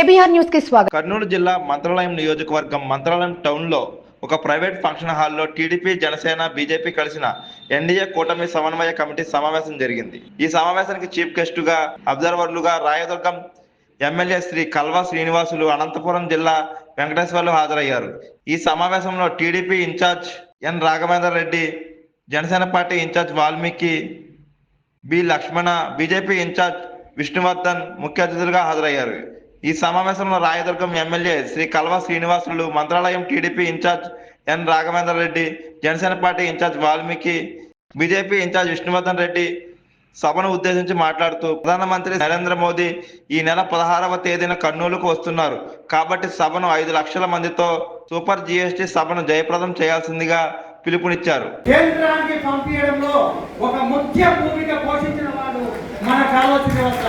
KBR న్యూస్కి స్వాగతం. కర్నూలు జిల్లా మంత్రాలయం నియోజకవర్గం మంత్రాలయం టౌన్లో ఒక ప్రైవేట్ ఫంక్షన్ హాల్లో టీడీపీ జనసేన బీజేపీ కలిసిన ఎన్డీఏ కూటమి సమన్వయ కమిటీ సమావేశం జరిగింది. ఈ సమావేశానికి చీఫ్ గెస్ట్గా అబ్జర్వర్లుగా రాయదుర్గం ఎమ్మెల్యే శ్రీ కల్వా శ్రీనివాసులు అనంతపురం జిల్లా వెంకటేశ్వర్లు హాజరయ్యారు. ఈ సమావేశంలో TDP in charge N Raghavendra Reddy Janasena party in charge Valmiki B Lakshmana BJP in charge Vishnuvardhan ముఖ్య అతిథులుగా హాజరయ్యారు. ఈ సమావేశంలో Rayadurgam MLA Shri Kalava Srinivasulu Mantralayam TDP in charge N. Raghavendra Reddy Janasena party in charge Valmiki BJP in charge Vishnuvardhan Reddy సభను ఉద్దేశించి మాట్లాడుతూ ప్రధానమంత్రి నరేంద్ర మోదీ ఈ నెల పదహారవ తేదీన కర్నూలుకు వస్తున్నారు. కాబట్టి సభను ఐదు లక్షల మందితో సూపర్ జిఎస్టి సభను జయప్రదం చేయాల్సిందిగా పిలుపునిచ్చారు. కేంద్రానికి పంపించడంలో ఒక ముఖ్య భూమిక పోషించిన వాడు మన కాలువ శ్రీనివాస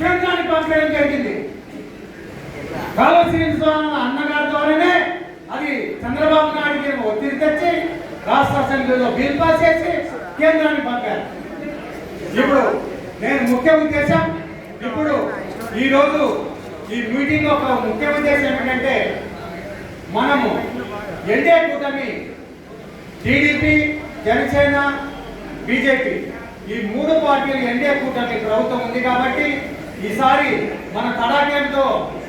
కేంద్రానికి పంపేయడం జరిగింది. కాలువ అన్నగారి ద్వారానే అది చంద్రబాబు నాయుడికి ఒత్తిడి తెచ్చి రాష్ట్ర అసెంబ్లీలో బిల్ పాస్ చేసి కేంద్రానికి పంపారు. ఇప్పుడు నేను ముఖ్య ఉద్దేశం ఇప్పుడు ఈ రోజు ఈ మీటింగ్ ఒక ముఖ్య ఉద్దేశం ఏంటంటే మనము ఎన్డీఏ కూటమి టీడీపీ జనసేన బీజేపీ ఈ మూడు పార్టీలు ఎన్డీఏ కూటమి ప్రభుత్వం ఉంది కాబట్టి ఈసారి మన తడాకేంతో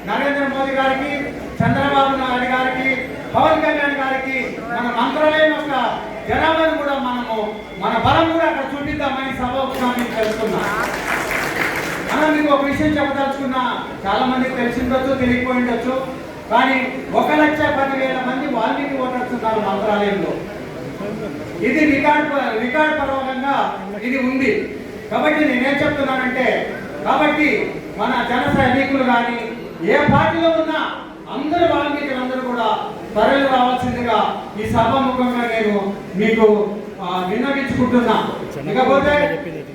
నరేంద్ర మోదీ గారికి చంద్రబాబు నాయుడు గారికి పవన్ కళ్యాణ్ గారికి మన మంత్రాలయం యొక్క జనాభాను కూడా మనము మన బలం కూడా అక్కడ చూపిద్దామని సభాపక్షాన్ని తెలుసుకున్నాం. మనం మీకు ఒక విషయం చెప్పదలుచుకున్నా చాలా మందికి తెలిసి ఉండొచ్చు తెలియకపోయి ఉండొచ్చు కానీ ఒక లక్ష పదివేల మంది వాల్మీకి ఓటర్స్ ఉన్నారు మంత్రాలయంలో. ఇది రికార్డ్ ప- రికార్డ్ పరవంగా ఇది ఉంది. కాబట్టి నేనేం చెప్తున్నానంటే కాబట్టి మన జన సైనికులు కానీ ఏ పార్టీలో ఉన్నా అందరు వాల్మీకులందరూ కూడా తరలి రావాల్సిందిగా ఈ సభాముఖంగా నేను మీకు విన్నవించుకుంటున్నా. ఇకపోతే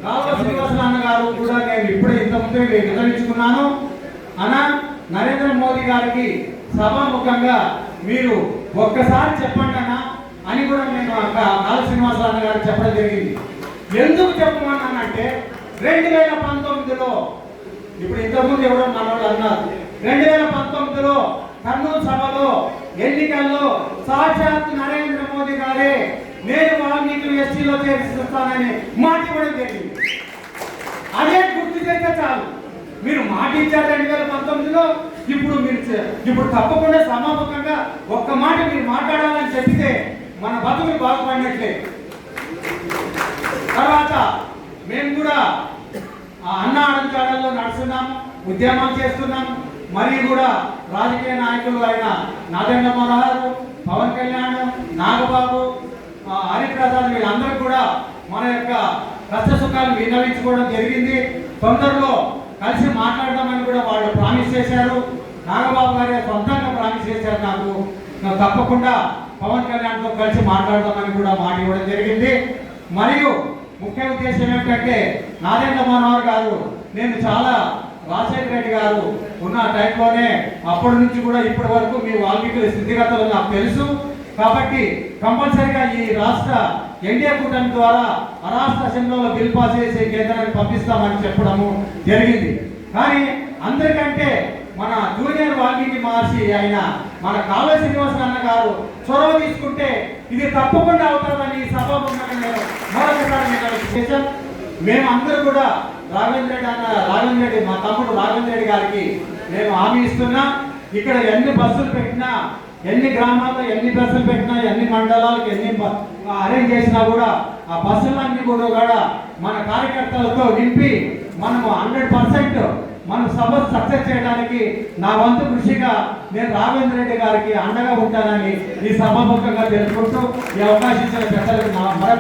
రావుల శ్రీనివాసన్ అన్న గారు కూడా నేను ఇప్పుడే ఇంతకుముందే విన్నవించుకున్నాను. అన్న నరేంద్ర మోదీ గారికి సభాముఖంగా మీరు ఒక్కసారి చెప్పండి అన్న అని కూడా నేను కాల శ్రీనివాసరావు గారికి చెప్పడం జరిగింది. ఎందుకు చెప్పమన్నానంటే రెండు వేల పంతొమ్మిదిలో ఇప్పుడు ఇంతకుముందు ఎవరో మనోళ్ళు అన్నారు రెండు వేల పంతొమ్మిదిలో కర్నూలు సభలో ఎన్నికల్లో సాక్షాత్ నరేంద్ర మోదీ గారే నేను వాల్మీకులు ఎస్టీలో చేర్చుతానని మాట ఇవ్వడం జరిగింది. అదే గుర్తు చేస్తే చాలు. మీరు మాట ఇచ్చారు రెండు వేల పంతొమ్మిదిలో ఇప్పుడు మీరు ఇప్పుడు తప్పకుండా సమాపకంగా ఒక్క మాట మీరు మాట్లాడాలని చెప్తే మన బతుకులు బాగుపడినట్లే. తర్వాత మేము కూడా అన్న అడంచాడల్లో నడుస్తున్నాము ఉద్యమం చేస్తున్నాము మరియు కూడా రాజకీయ నాయకులు అయిన నాదెండ్ల మనోహర్ పవన్ కళ్యాణ్ నాగబాబు హరిప్రసాద్ వీళ్ళందరూ కూడా మన యొక్క కష్ట సుఖాలు విన్నవించుకోవడం జరిగింది. తొందరలో కలిసి మాట్లాడదామని కూడా వాళ్ళు ప్రామిస్ చేశారు. నాగబాబు గారి సొంతంగా ప్రామిస్ చేశారు నాకు. నాకు తప్పకుండా పవన్ కళ్యాణ్తో కలిసి మాట్లాడదామని కూడా మాట ఇవ్వడం జరిగింది. మరియు ముఖ్య ఉద్దేశం ఏమిటంటే నారాయణ మనోహర్ గారు నేను చాలా రాజశేఖర రెడ్డి గారు ఉన్న టైంలోనే అప్పటి నుంచి కూడా ఇప్పటి వరకు మీ వాల్మీకుల స్థితిగతులు నాకు తెలుసు. కాబట్టి కంపల్సరిగా ఈ రాష్ట్ర ఎన్డీఏ కూటమి ద్వారా ఆ రాష్ట్ర అసెంబ్లీలో బిల్ పాస్ చేసే కేంద్రాన్ని పంపిస్తామని చెప్పడము జరిగింది. కానీ అందరికంటే మన జూనియర్ వాల్మీకి మహర్షి అయిన మన కాళ శ్రీనివాసన్ అన్న గారు చొరవ తీసుకుంటే ఇది తప్పకుండా అవుతుందని సభాముఖంగా నేను మరొకసారి విశేషం మేమందరూ కూడా రాఘవేంద్ర రెడ్డి అన్న రాఘవేంద్ర రెడ్డి మా తమ్ముడు రాఘవేంద్ర రెడ్డి గారికి మేము హామీ ఇస్తున్నా. ఇక్కడ ఎన్ని బస్సులు పెట్టినా ఎన్ని గ్రామాల్లో ఎన్ని బస్సులు పెట్టినా ఎన్ని మండలాలకు ఎన్ని అరేంజ్ చేసినా కూడా ఆ బస్సులన్నీ కూడా కూడా మన కార్యకర్తలతో నింపి మనము హండ్రెడ్ పర్సెంట్ మనం సభ సక్సెస్ చేయడానికి నా వంతు కృషిగా నేను రాఘవేంద్ర రెడ్డి గారికి అండగా ఉంటానని ఈ సభాముఖంగా తెలుసుకుంటూ ఈ అవకాశం ఇచ్చిన పెద్దలకు నా మరొక